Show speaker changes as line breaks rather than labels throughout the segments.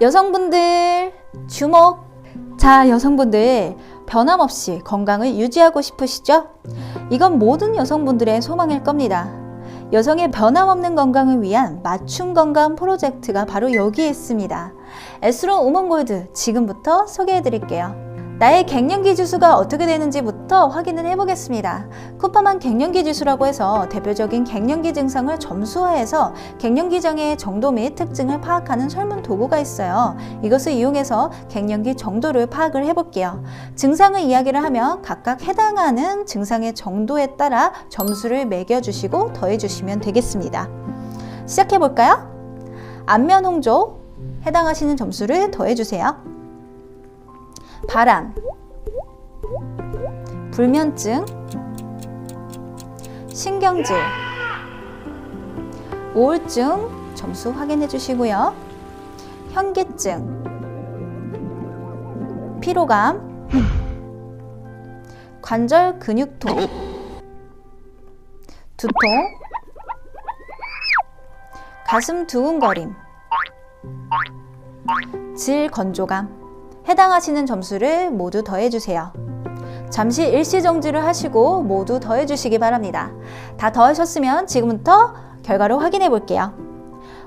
여성분들 주목! 자, 여성분들 변함없이 건강을 유지하고 싶으시죠? 이건 모든 여성분들의 소망일 겁니다. 여성의 변함없는 건강을 위한 맞춤 건강 프로젝트가 바로 여기에 있습니다. 에스로 우먼골드 지금부터 소개해 드릴게요. 나의 갱년기 지수가 어떻게 되는지부터 확인을 해보겠습니다. 쿠퍼만 갱년기 지수라고 해서 대표적인 갱년기 증상을 점수화해서 갱년기 장애의 정도 및 특징을 파악하는 설문 도구가 있어요. 이것을 이용해서 갱년기 정도를 파악을 해볼게요. 증상을 이야기를 하면 각각 해당하는 증상의 정도에 따라 점수를 매겨주시고 더해주시면 되겠습니다. 시작해볼까요? 안면 홍조 해당하시는 점수를 더해주세요. 바람, 불면증, 신경질, 우울증 점수 확인해 주시고요. 현기증, 피로감, 관절 근육통, 두통, 가슴 두근거림, 질 건조감, 해당하시는 점수를 모두 더해주세요. 잠시 일시 정지를 하시고 모두 더해주시기 바랍니다. 다 더하셨으면 지금부터 결과를 확인해 볼게요.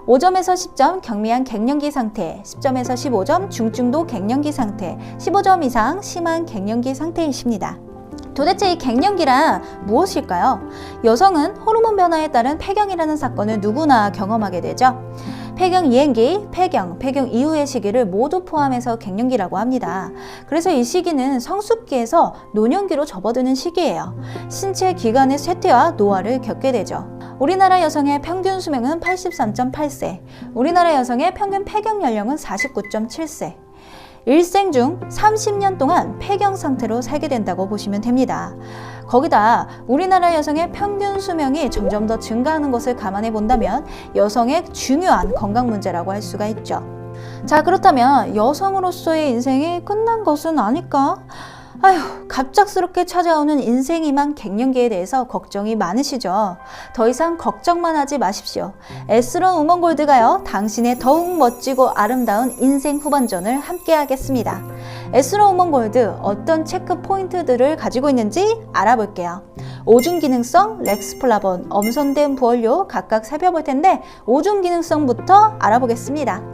5점에서 10점 경미한 갱년기 상태, 10점에서 15점 중증도 갱년기 상태, 15점 이상 심한 갱년기 상태이십니다. 도대체 이 갱년기란 무엇일까요? 여성은 호르몬 변화에 따른 폐경이라는 사건을 누구나 경험하게 되죠. 폐경 이행기, 폐경, 폐경 이후의 시기를 모두 포함해서 갱년기라고 합니다. 그래서 이 시기는 성숙기에서 노년기로 접어드는 시기예요. 신체 기관의 쇠퇴와 노화를 겪게 되죠. 우리나라 여성의 평균 수명은 83.8세, 우리나라 여성의 평균 폐경 연령은 49.7세. 일생 중 30년 동안 폐경 상태로 살게 된다고 보시면 됩니다. 거기다 우리나라 여성의 평균 수명이 점점 더 증가하는 것을 감안해 본다면 여성의 중요한 건강 문제라고 할 수가 있죠. 자, 그렇다면 여성으로서의 인생이 끝난 것은 아닐까? 아휴, 갑작스럽게 찾아오는 인생이만 갱년기에 대해서 걱정이 많으시죠? 더 이상 걱정만 하지 마십시오. 에스런 우먼골드가요, 당신의 더욱 멋지고 아름다운 인생 후반전을 함께 하겠습니다. 에스런 우먼골드 어떤 체크 포인트들을 가지고 있는지 알아볼게요. 오줌 기능성, 렉스플라본, 엄선된 부원료 각각 살펴볼 텐데 오줌 기능성부터 알아보겠습니다.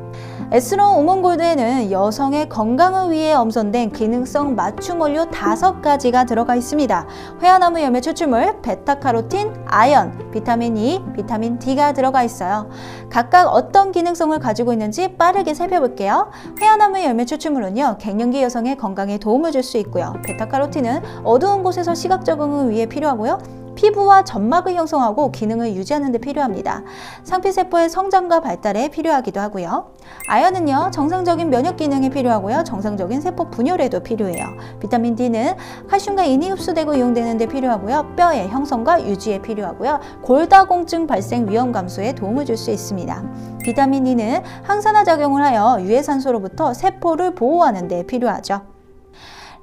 에스론 오몬골드에는 여성의 건강을 위해 엄선된 기능성 맞춤 원료 다섯 가지가 들어가 있습니다. 회화나무 열매 추출물, 베타카로틴, 아연, 비타민 E, 비타민 D가 들어가 있어요. 각각 어떤 기능성을 가지고 있는지 빠르게 살펴볼게요. 회화나무 열매 추출물은요, 갱년기 여성의 건강에 도움을 줄 수 있고요. 베타카로틴은 어두운 곳에서 시각 적응을 위해 필요하고요. 피부와 점막을 형성하고 기능을 유지하는 데 필요합니다. 상피세포의 성장과 발달에 필요하기도 하고요. 아연은요, 정상적인 면역 기능에 필요하고요. 정상적인 세포 분열에도 필요해요. 비타민 D는 칼슘과 인이 흡수되고 이용되는 데 필요하고요. 뼈의 형성과 유지에 필요하고요. 골다공증 발생 위험 감소에 도움을 줄 수 있습니다. 비타민 E는 항산화 작용을 하여 유해산소로부터 세포를 보호하는 데 필요하죠.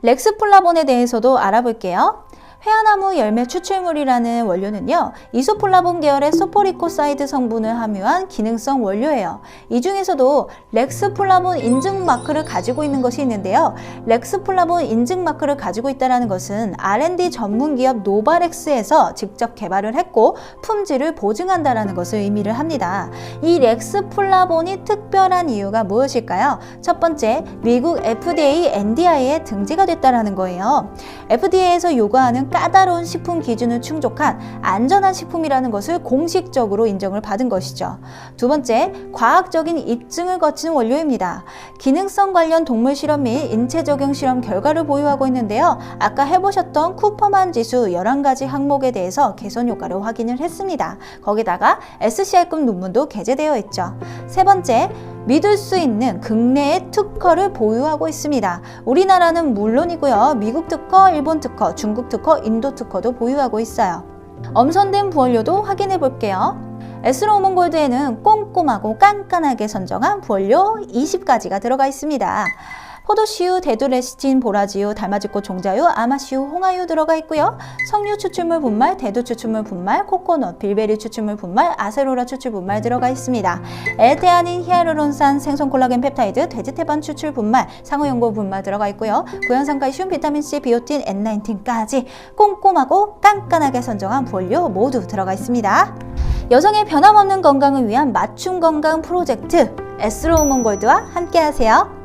렉스플라본에 대해서도 알아볼게요. 회화나무 열매 추출물이라는 원료는요, 이소폴라본 계열의 소포리코사이드 성분을 함유한 기능성 원료예요. 이 중에서도 렉스플라본 인증 마크를 가지고 있는 것이 있는데요. 렉스플라본 인증 마크를 가지고 있다는 것은 R&D 전문 기업 노바렉스에서 직접 개발을 했고 품질을 보증한다는 것을 의미를 합니다. 이 렉스플라본이 특별한 이유가 무엇일까요? 첫 번째, 미국 FDA NDI에 등재가 됐다는 거예요. FDA에서 요구하는 까다로운 식품 기준을 충족한 안전한 식품이라는 것을 공식적으로 인정을 받은 것이죠. 두 번째, 과학적인 입증을 거친 원료입니다. 기능성 관련 동물 실험 및 인체 적용 실험 결과를 보유하고 있는데요. 아까 해보셨던 쿠퍼만 지수 11가지 항목에 대해서 개선 효과를 확인을 했습니다. 거기다가 SCR급 논문도 게재되어 있죠. 세 번째, 믿을 수 있는 국내의 특허를 보유하고 있습니다. 우리나라는 물론이고요. 미국 특허, 일본 특허, 중국 특허, 인도 특허도 보유하고 있어요. 엄선된 부원료도 확인해 볼게요. 에스로우먼 골드에는 꼼꼼하고 깐깐하게 선정한 부원료 20가지가 들어가 있습니다. 포도씨유, 대두레시틴, 보라지유, 달맞이꽃 종자유, 아마씨유, 홍화유 들어가 있고요. 석류 추출물 분말, 대두 추출물 분말, 코코넛, 빌베리 추출물 분말, 아세로라 추출 분말 들어가 있습니다. 엘테아닌, 히아루론산, 생선 콜라겐 펩타이드, 돼지 태반 추출 분말, 상어연고 분말 들어가 있고요. 구연산 칼슘, 비타민 C, 비오틴, N19까지 꼼꼼하고 깐깐하게 선정한 원료 모두 들어가 있습니다. 여성의 변함없는 건강을 위한 맞춤 건강 프로젝트 에스로우몬 골드와 함께하세요.